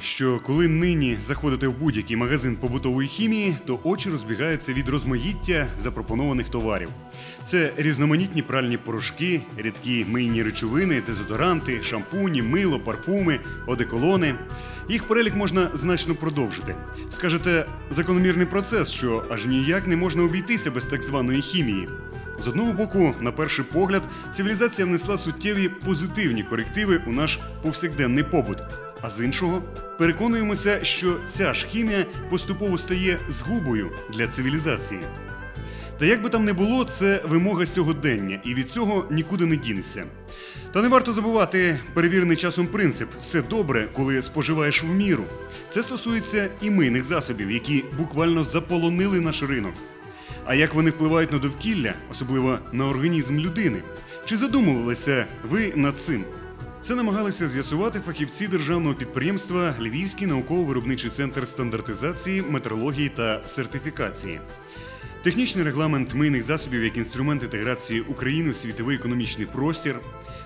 Що коли нині заходите в будь-який магазин побутової хімії, то очі розбігаються від розмаїття запропонованих товарів. Це різноманітні пральні порошки, рідкі мийні речовини, дезодоранти, шампуні, мило, парфуми, одеколони. Їх перелік можна значно продовжити. Скажете, закономірний процес, що аж ніяк не можна обійтися без так званої хімії. З одного боку, на перший погляд, цивілізація внесла суттєві позитивні корективи у наш повсякденний побут. А з іншого, переконуємося, що ця ж хімія поступово стає згубою для цивілізації. Та як би там не було, це вимога сьогодення, і від цього нікуди не дінешся. Та не варто забувати перевірений часом принцип все добре, коли споживаєш в міру. Це стосується і мийних засобів, які буквально заполонили наш ринок. А як вони впливають на довкілля, особливо на організм людини? Чи задумувалися ви над цим? Це намагалися з'ясувати фахівці державного підприємства Львівський науково-виробничий центр стандартизації, метрології та сертифікації. Технічний регламент мийних засобів як інструмент інтеграції України в світовий економічний простір,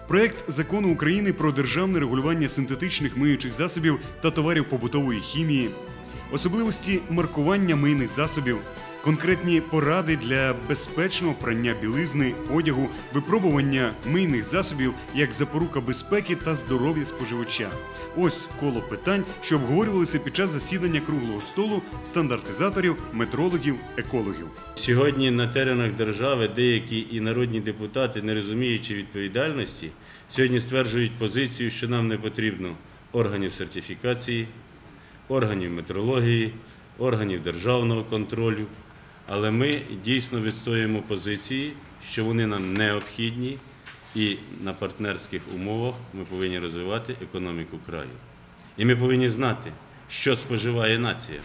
проект закону України про державне регулювання синтетичних миючих засобів та товарів побутової хімії, особливості маркування мийних засобів, конкретні поради для безпечного прання білизни, одягу, випробування мийних засобів як запорука безпеки та здоров'я споживача. Ось коло питань, що обговорювалися під час засідання круглого столу стандартизаторів, метрологів, екологів. Сьогодні на теренах держави деякі і народні депутати, не розуміючи відповідальності, сьогодні стверджують позицію, що нам не потрібно органів сертифікації, органів метрології, органів державного контролю. Але ми дійсно відстоюємо позиції, що вони нам необхідні, і на партнерських умовах ми повинні розвивати економіку краю. І ми повинні знати, що споживає нація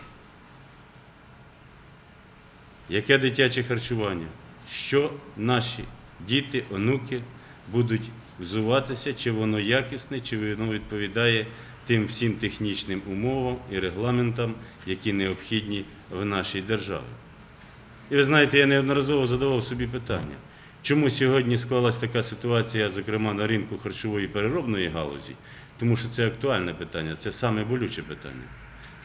яке дитяче харчування, що наші діти, онуки будуть взуватися, чи воно якісне, чи воно відповідає тим всім технічним умовам і регламентам, які необхідні в нашій державі. І ви знаєте, я неодноразово задавав собі питання, чому сьогодні склалася така ситуація, зокрема на ринку харчової переробної галузі, тому що це актуальне питання, це саме болюче питання.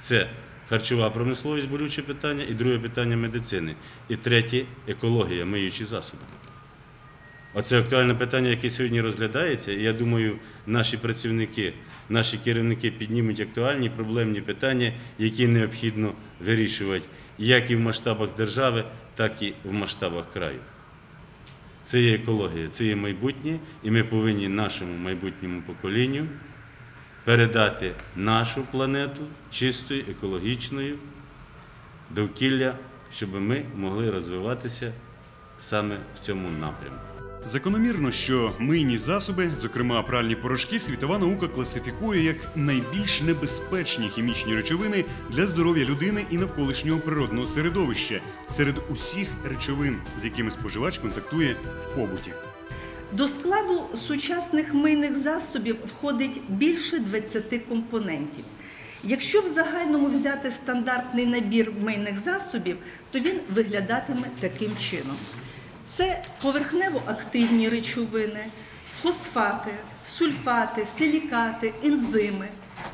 Це харчова промисловість болюче питання, і друге питання медицини. І третє екологія, миючі засоби. Оце актуальне питання, яке сьогодні розглядається, і я думаю, наші працівники, наші керівники піднімуть актуальні проблемні питання, які необхідно вирішувати як і в масштабах держави, так і в масштабах краю. Це є екологія, це є майбутнє, і ми повинні нашому майбутньому поколінню передати нашу планету чистою, екологічною, довкілля, щоб ми могли розвиватися саме в цьому напрямку. Закономірно, що мийні засоби, зокрема пральні порошки, світова наука класифікує як найбільш небезпечні хімічні речовини для здоров'я людини і навколишнього природного середовища серед усіх речовин, з якими споживач контактує в побуті. До складу сучасних мийних засобів входить більше 20 компонентів. Якщо в загальному взяти стандартний набір мийних засобів, то він виглядатиме таким чином: це поверхнево-активні речовини, фосфати, сульфати, силікати, ензими.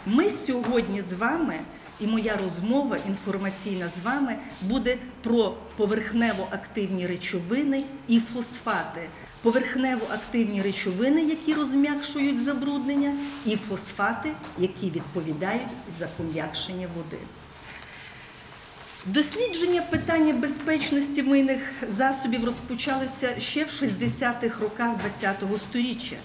Ми сьогодні з вами, і моя розмова інформаційна з вами буде про поверхнево-активні речовини і фосфати. Поверхнево-активні речовини, які розм'якшують забруднення, і фосфати, які відповідають за пом'якшення води. Дослідження питання безпечності мийних засобів розпочалося ще в 60-х роках ХХ століття.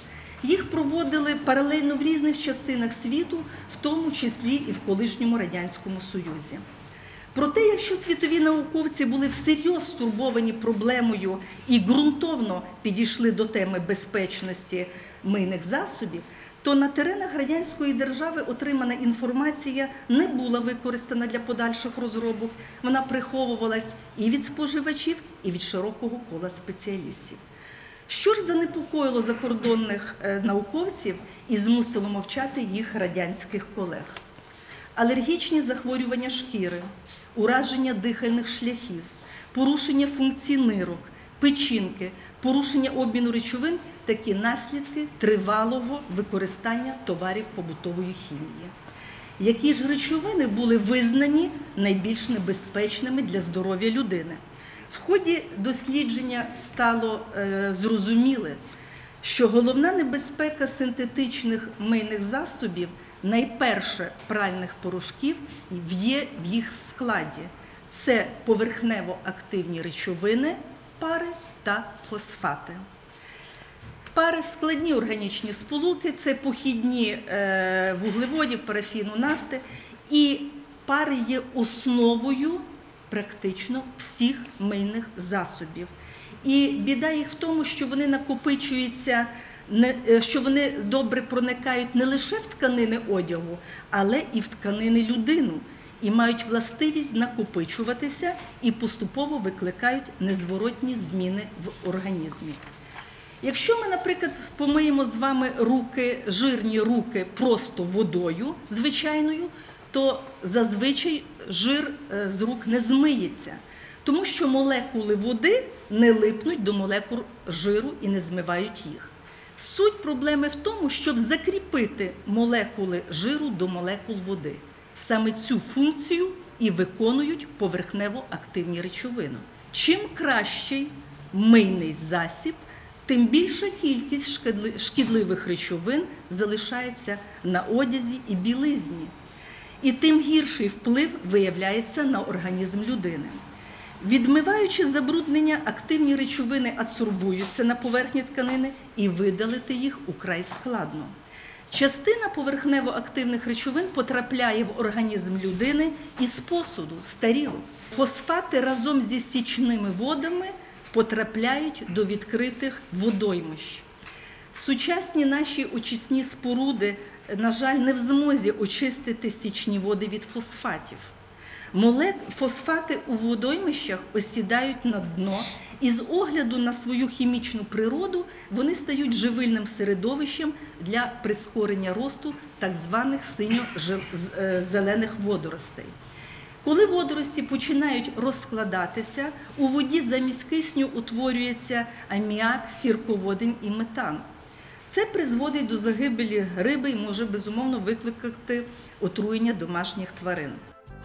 Їх проводили паралельно в різних частинах світу, в тому числі і в колишньому радянському союзі. Проте, якщо світові науковці були всерйоз стурбовані проблемою і ґрунтовно підійшли до теми безпечності мийних засобів, то на теренах радянської держави отримана інформація не була використана для подальших розробок. Вона приховувалась і від споживачів, і від широкого кола спеціалістів. Що ж занепокоїло закордонних е, науковців і змусило мовчати їх радянських колег? Алергічні захворювання шкіри, ураження дихальних шляхів, порушення функцій нирок, печінки, порушення обміну речовин такі наслідки тривалого використання товарів побутової хімії. Які ж речовини були визнані найбільш небезпечними для здоров'я людини? В ході дослідження стало е, зрозуміле, що головна небезпека синтетичних мийних засобів найперше пральних порошків є в їх складі. Це поверхнево-активні речовини, пари та фосфати. Пари складні органічні сполуки, це похідні е, вуглеводів, парафіну, нафти. І пари є основою практично всіх мийних засобів. І біда їх в тому, що вони накопичуються, е, що вони добре проникають не лише в тканини одягу, але і в тканини людину. І мають властивість накопичуватися і поступово викликають незворотні зміни в організмі. Якщо ми, наприклад, помиємо з вами руки, жирні руки просто водою звичайною, то зазвичай жир е, з рук не змиється, тому що молекули води не липнуть до молекул жиру і не змивають їх. Суть проблеми в тому, щоб закріпити молекули жиру до молекул води. Саме цю функцію і виконують поверхнево-активні речовини. Чим кращий мийний засіб, тим більша кількість шкідливих речовин залишається на одязі і білизні. І тим гірший вплив виявляється на організм людини. Відмиваючи забруднення, активні речовини адсорбуються на поверхні тканини і видалити їх украй складно. Частина поверхнево-активних речовин потрапляє в організм людини із посуду, з тарілок. Фосфати разом зі стічними водами потрапляють до відкритих водоймищ. Сучасні наші очисні споруди, на жаль, не в змозі очистити стічні води від фосфатів. Молек... Фосфати у водоймищах осідають на дно, і з огляду на свою хімічну природу вони стають живильним середовищем для прискорення росту так званих синьо-зелених водоростей. Коли водорості починають розкладатися, у воді замість кисню утворюється аміак, сірководень і метан. Це призводить до загибелі риби і може безумовно викликати отруєння домашніх тварин.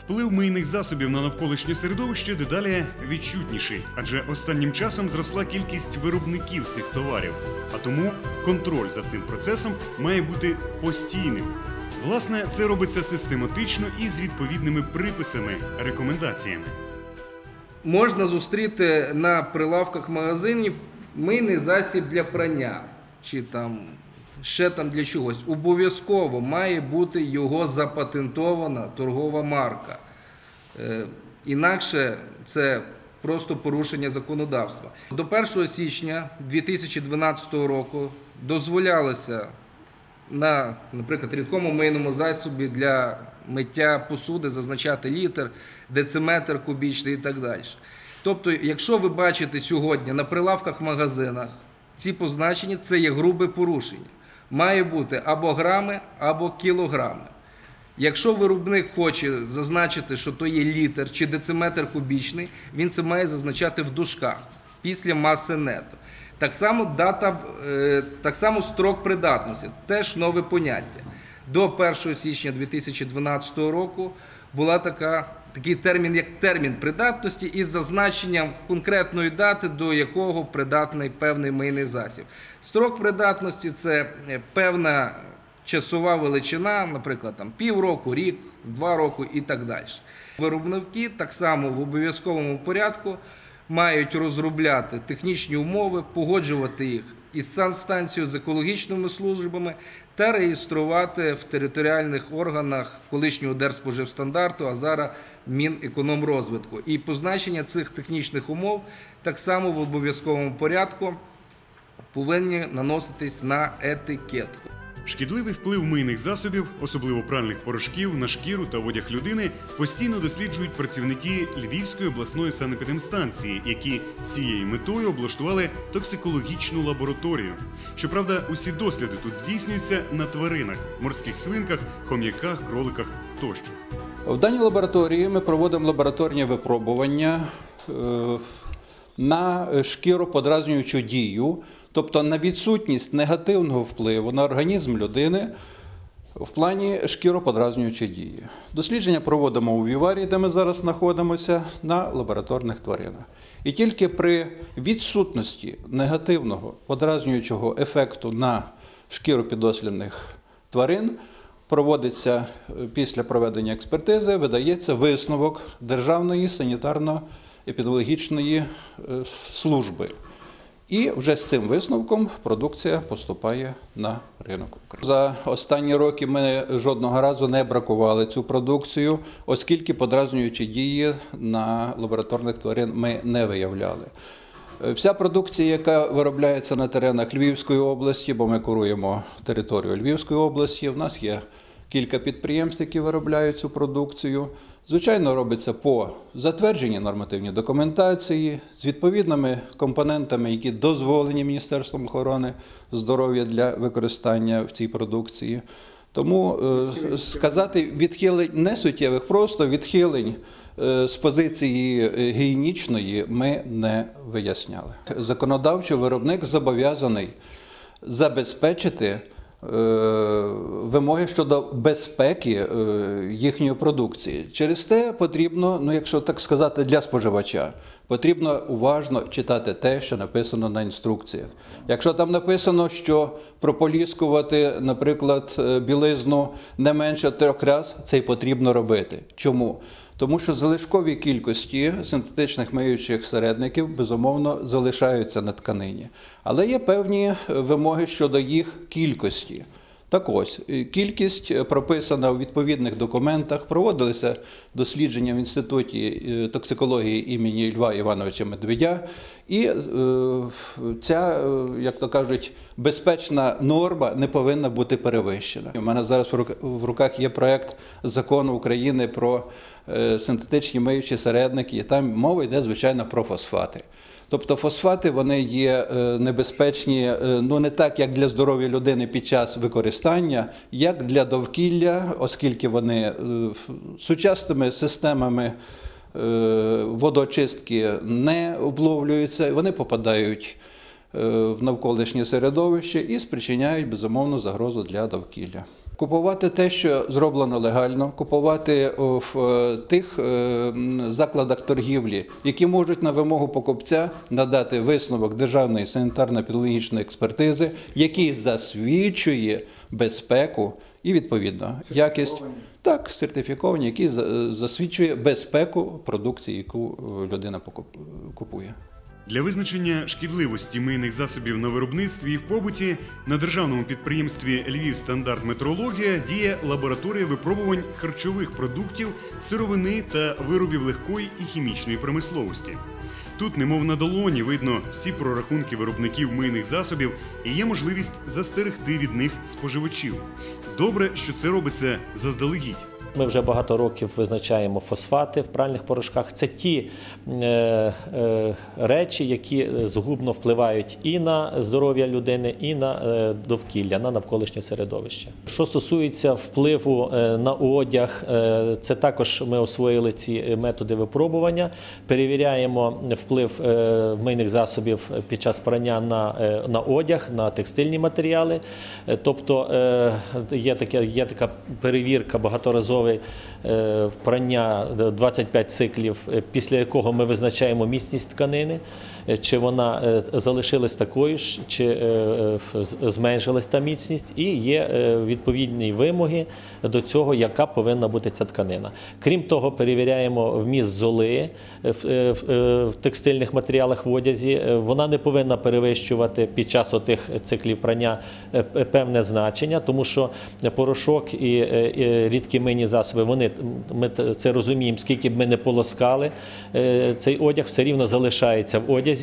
Вплив мийних засобів на навколишнє середовище дедалі відчутніший, адже останнім часом зросла кількість виробників цих товарів, а тому контроль за цим процесом має бути постійним. Власне, це робиться систематично і з відповідними приписами, рекомендаціями. можна зустріти на прилавках магазинів мийний засіб для прання чи там ще там для чогось. Обов'язково має бути його запатентована торгова марка. Е, Інакше це просто порушення законодавства. До 1 січня 2012 року дозволялося на, наприклад, рідкому мийному засобі для миття посуди зазначати літр, дециметр кубічний і так далі. Тобто, якщо ви бачите сьогодні на прилавках магазинах ці позначення, це є грубе порушення. Має бути або грами, або кілограми. Якщо виробник хоче зазначити, що то є літр чи дециметр кубічний, він це має зазначати в дужках після маси нету. Так само дата, е, так само строк придатності, теж нове поняття. До 1 січня 2012 року була така, такий термін, як термін придатності, із зазначенням конкретної дати, до якого придатний певний мийний засіб. Строк придатності це е, певна часова величина, наприклад, там півроку, рік, два роки і так далі. Виробники так само в обов'язковому порядку мають розробляти технічні умови, погоджувати їх із санстанцією, з екологічними службами та реєструвати в територіальних органах колишнього Держспоживстандарту, а зараз Мінекономрозвитку. І позначення цих технічних умов так само в обов'язковому порядку повинні наноситись на етикетку. Шкідливий вплив мийних засобів, особливо пральних порошків, на шкіру та одяг людини, постійно досліджують працівники Львівської обласної санепідемстанції, які цією метою облаштували токсикологічну лабораторію. Щоправда, усі досліди тут здійснюються на тваринах, морських свинках, хом'яках, кроликах тощо. В даній лабораторії ми проводимо лабораторні випробування е, на е, шкіроподразнюючу дію, тобто на відсутність негативного впливу на організм людини в плані шкіроподразнюючої дії. Дослідження проводимо у Віварі, де ми зараз знаходимося, на лабораторних тваринах. І тільки при відсутності негативного подразнюючого ефекту на шкіру підослідних тварин проводиться е, після проведення експертизи, видається висновок Державної санітарно-епідеміологічної е, служби. І вже з цим висновком продукція поступає на ринок. За останні роки ми жодного разу не бракували цю продукцію, оскільки подразнюючі дії на лабораторних тварин ми не виявляли. Вся продукція, яка виробляється на теренах Львівської області, бо ми куруємо територію Львівської області, в нас є кілька підприємств, які виробляють цю продукцію. Звичайно, робиться по затвердженій нормативній документації з відповідними компонентами, які дозволені Міністерством охорони здоров'я для використання в цій продукції. Тому е, сказати відхилень не суттєвих, просто відхилень е, з позиції е, гігієнічної ми не виясняли. Законодавчо виробник зобов'язаний забезпечити вимоги щодо безпеки е, їхньої продукції. Через те потрібно, ну якщо так сказати, для споживача. Потрібно уважно читати те, що написано на інструкціях. Якщо там написано, що прополіскувати, наприклад, е, білизну не менше трьох разів, це й потрібно робити. Чому? Тому що залишкові кількості синтетичних миючих середників безумовно залишаються на тканині, але є певні вимоги щодо їх кількості. Так ось, е, кількість е, прописана у відповідних документах, проводилися дослідження в Інституті е, токсикології імені Льва Івановича Медведя, і ця, як то кажуть, безпечна норма не повинна бути перевищена. У мене зараз в руках є проект закону України про синтетичні миючі середники, і там мова йде, звичайно, про фосфати. Тобто фосфати вони є е, небезпечні е, ну не так, як для здоров'я людини під час використання, як для довкілля, оскільки вони е, сучасними системами е, водоочистки не вловлюються, вони попадають е, в навколишнє середовище і спричиняють безумовно загрозу для довкілля. Купувати те, що зроблено легально, купувати в е, тих е, закладах торгівлі, які можуть на вимогу покупця надати висновок державної санітарно-педагогічної експертизи, який засвідчує безпеку і відповідно якість. Так, сертифіковані, які за- засвідчує безпеку продукції, яку е, людина купує. Для визначення шкідливості мийних засобів на виробництві і в побуті на державному підприємстві Львів стандарт метрологія діє лабораторія випробувань харчових продуктів, сировини та виробів легкої і хімічної промисловості. Тут, немов на долоні, видно всі прорахунки виробників мийних засобів і є можливість застерегти від них споживачів. Добре, що це робиться заздалегідь. Ми вже багато років визначаємо фосфати в пральних порошках. Це ті е, е, речі, які згубно впливають і на здоров'я людини, і на е, довкілля, на навколишнє середовище. Що стосується впливу на одяг, це також ми освоїли ці методи випробування. Перевіряємо вплив мийних засобів під час прання на, на одяг, на текстильні матеріали. Тобто є, таке, є така перевірка багаторазове прання е, 25 циклів, е, після якого ми визначаємо міцність тканини, чи вона е, залишилась такою ж, чи е, е, зменшилась та міцність, і є е, відповідні вимоги до цього, яка повинна бути ця тканина. Крім того, перевіряємо вміст золи е, в, е, е, текстильних матеріалах в одязі. Е, Вона не повинна перевищувати під час отих циклів прання е, певне значення, тому що порошок і, е, рідкі мийні засоби, вони ми це розуміємо, скільки б ми не полоскали, е, цей одяг все рівно залишається в одязі,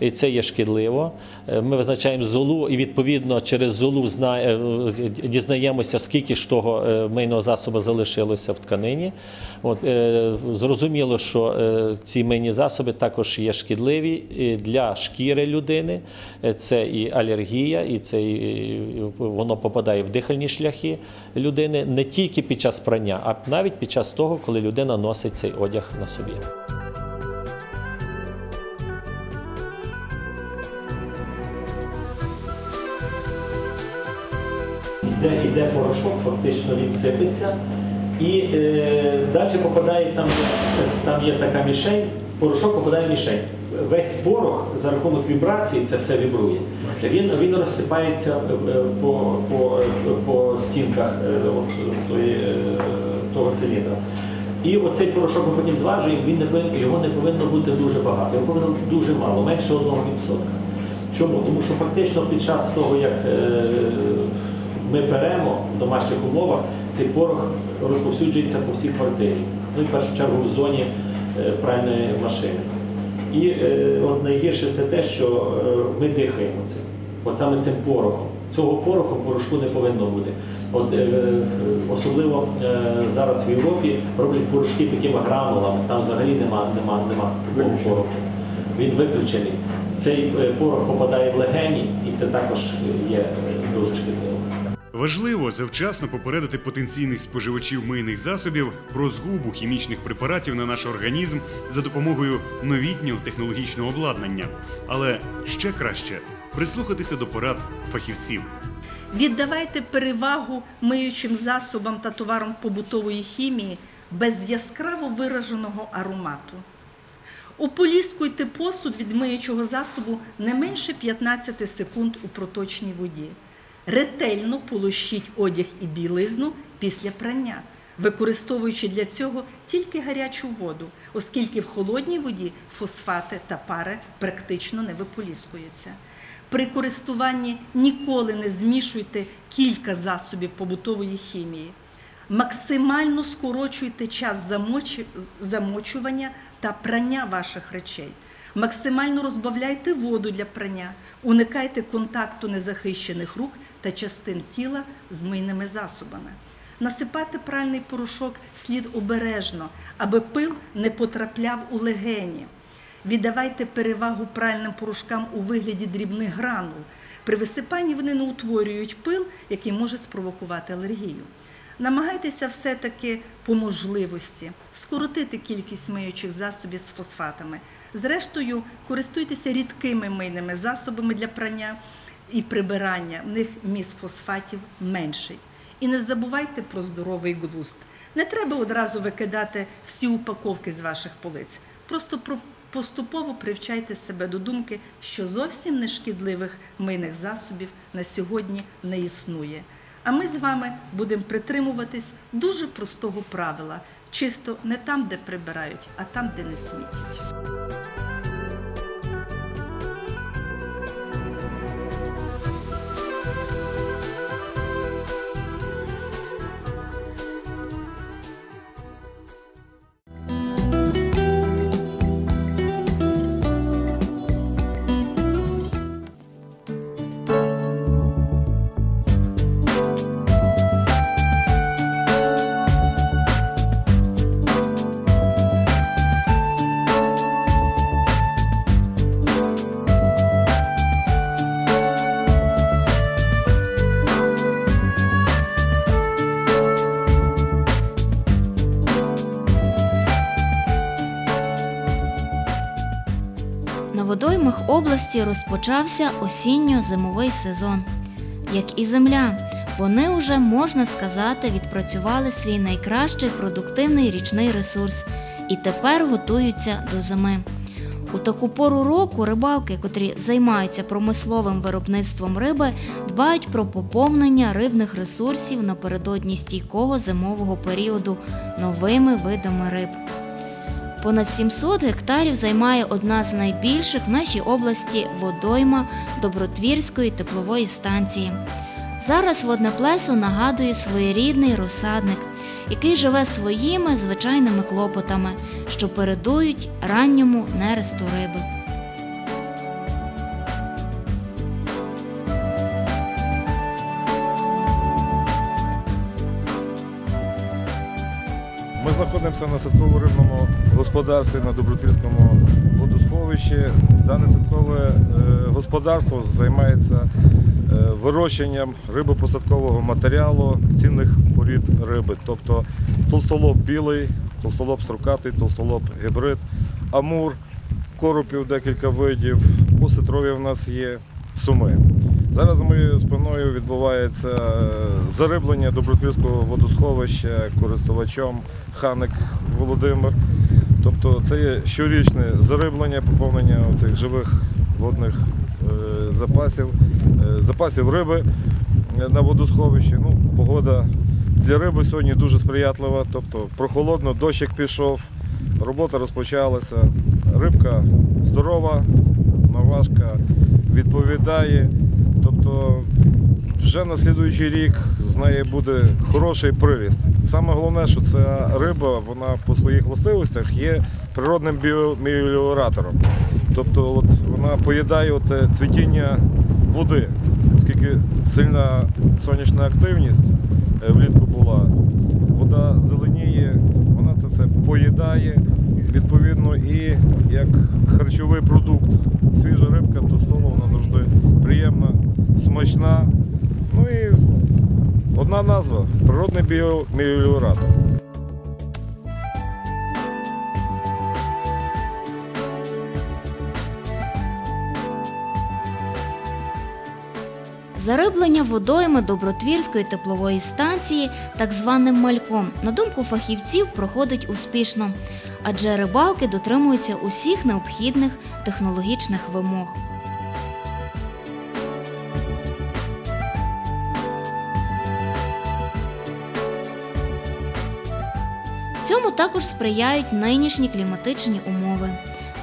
і це є шкідливо. Е, Ми визначаємо золу і відповідно через золу е, дізнаємося, скільки ж того е, мийного засобу залишилося в тканині. От, зрозуміло, що ці мийні засоби також є шкідливі для шкіри людини. Це і алергія, і це і, воно попадає в дихальні шляхи людини не тільки під час прання, а навіть під час того, коли людина носить цей одяг на собі. Йде, йде порошок, фактично він сипеться. І е, далі попадає там, там є така мішень, порошок попадає в мішень. Весь порох за рахунок вібрації це все вібрує. Він, він розсипається е, е, по, по, е, по стінках от, тої, е, того циліндра. І оцей порошок ми потім зважуємо, він не повинен, його не повинно бути дуже багато, його повинно бути дуже мало, менше 1%. Чому? Тому що фактично під час того, як е, ми беремо в домашніх умовах, цей порох розповсюджується по всій квартирі. Ну і в першу чергу в зоні е, пральної машини. І е, от найгірше це те, що е, ми дихаємо цим. От саме цим порохом. Цього пороху в порошку не повинно бути. От, е, е, особливо е, зараз в Європі роблять порошки такими гранулами, там взагалі нема, нема, нема такого пороху. Він виключений. Цей е, порох попадає в легені, і це також є дуже шкідливо. Важливо завчасно попередити потенційних споживачів мийних засобів про згубу хімічних препаратів на наш організм за допомогою новітнього технологічного обладнання. Але ще краще прислухатися до порад фахівців. Віддавайте перевагу миючим засобам та товарам побутової хімії без яскраво вираженого аромату. Ополіскуйте посуд від миючого засобу не менше 15 секунд у проточній воді. Ретельно полощіть одяг і білизну після прання, використовуючи для цього тільки гарячу воду, оскільки в холодній воді фосфати та пари практично не виполіскуються. При користуванні ніколи не змішуйте кілька засобів побутової хімії. Максимально скорочуйте час замочування та прання ваших речей. Максимально розбавляйте воду для прання, уникайте контакту незахищених рук та частин тіла з мийними засобами. Насипати пральний порошок слід обережно, аби пил не потрапляв у легені. Віддавайте перевагу пральним порошкам у вигляді дрібних гранул. При висипанні вони не утворюють пил, який може спровокувати алергію. Намагайтеся все-таки по можливості скоротити кількість миючих засобів з фосфатами. Зрештою, користуйтеся рідкими мийними засобами для прання прибирання. В них міст фосфатів менший. І не забувайте про здоровий глузд. Не треба одразу викидати всі упаковки з ваших полиць. Просто про- поступово привчайте себе до думки, що зовсім не шкідливих мийних засобів на сьогодні не існує. А ми з вами будемо притримуватись дуже простого правила: чисто не там, де прибирають, а там, де не смітять. Водоймах області розпочався осінньо-зимовий сезон. Як і земля, вони вже, можна сказати, відпрацювали свій найкращий продуктивний річний ресурс і тепер готуються до зими. У таку пору року рибалки, котрі займаються промисловим виробництвом риби, дбають про поповнення рибних ресурсів напередодні стійкого зимового періоду новими видами риб. Понад 700 гектарів займає одна з найбільших в нашій області водойма Добротвірської теплової станції. Зараз водне плесо нагадує своєрідний розсадник, який живе своїми звичайними клопотами, що передують ранньому нересту риби. Знаходимося на садково-рибному господарстві на Добротвірському водосховищі. Дане садкове е, господарство займається е, вирощенням рибопосадкового матеріалу цінних порід риби, тобто толстолоб білий, толстолоб строкатий, толстолоб гібрид, амур, коропів декілька видів, поситрові в нас є, суми. Зараз за моєю спиною відбувається зариблення Добротвірського водосховища користувачом Ханик Володимир. Тобто це є щорічне зариблення, поповнення цих живих водних е, запасів, е, запасів риби на водосховищі. Ну, погода для риби сьогодні дуже сприятлива, тобто прохолодно, дощик пішов, робота розпочалася, рибка здорова, наважка відповідає. Тобто вже на слідуючий рік з неї буде хороший приріст. Саме головне, що ця риба вона по своїх властивостях є природним біомеліоратором. Тобто от вона поїдає оце цвітіння води, оскільки сильна сонячна активність е, влітку була, вода зеленіє, вона це все поїдає. Відповідно, і як харчовий продукт, свіжа рибка до столу вона завжди приємна, смачна. Ну і одна назва природний біомеліоратор. Зариблення водойми Добротвірської теплової станції так званим мальком, на думку фахівців, проходить успішно, адже рибалки дотримуються усіх необхідних технологічних вимог. Цьому також сприяють нинішні кліматичні умови.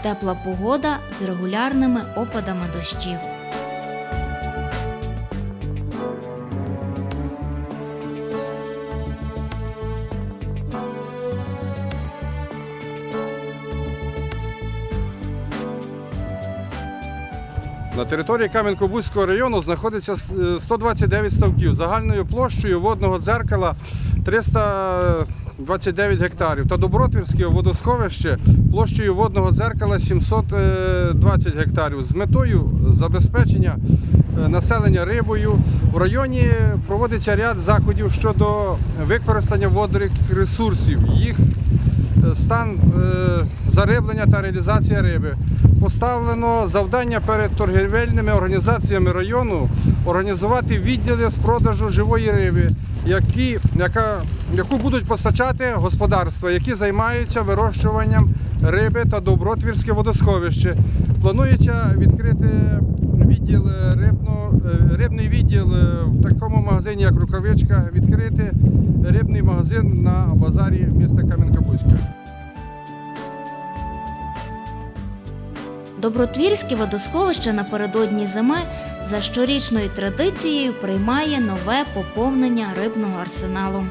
Тепла погода з регулярними опадами дощів. На території Кам'янко-Бузького району знаходиться е, 129 ставків загальною площею водного дзеркала 329 гектарів та Добротвірське водосховище площею водного дзеркала 720 гектарів з метою забезпечення е, населення рибою. У районі проводиться ряд заходів щодо використання водних ресурсів, їх е, стан е, зариблення та реалізація риби. Поставлено завдання перед торгівельними організаціями району організувати відділи з продажу живої риби, які, яка, яку будуть постачати господарства, які займаються вирощуванням риби та добротвірське водосховище. Планується відкрити відділ е, рибно, е, рибний відділ е, в такому магазині, як Рукавичка, відкрити рибний магазин на базарі міста Кам'янка-Бузька. Добротвірське водосховище напередодні зими за щорічною традицією приймає нове поповнення рибного арсеналу.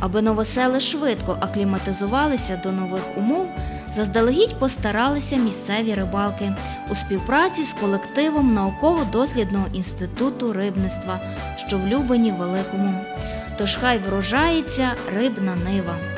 Аби новосели швидко акліматизувалися до нових умов, заздалегідь постаралися місцеві рибалки у співпраці з колективом науково-дослідного інституту рибництва, що в Любені Великому. Тож хай врожається рибна нива.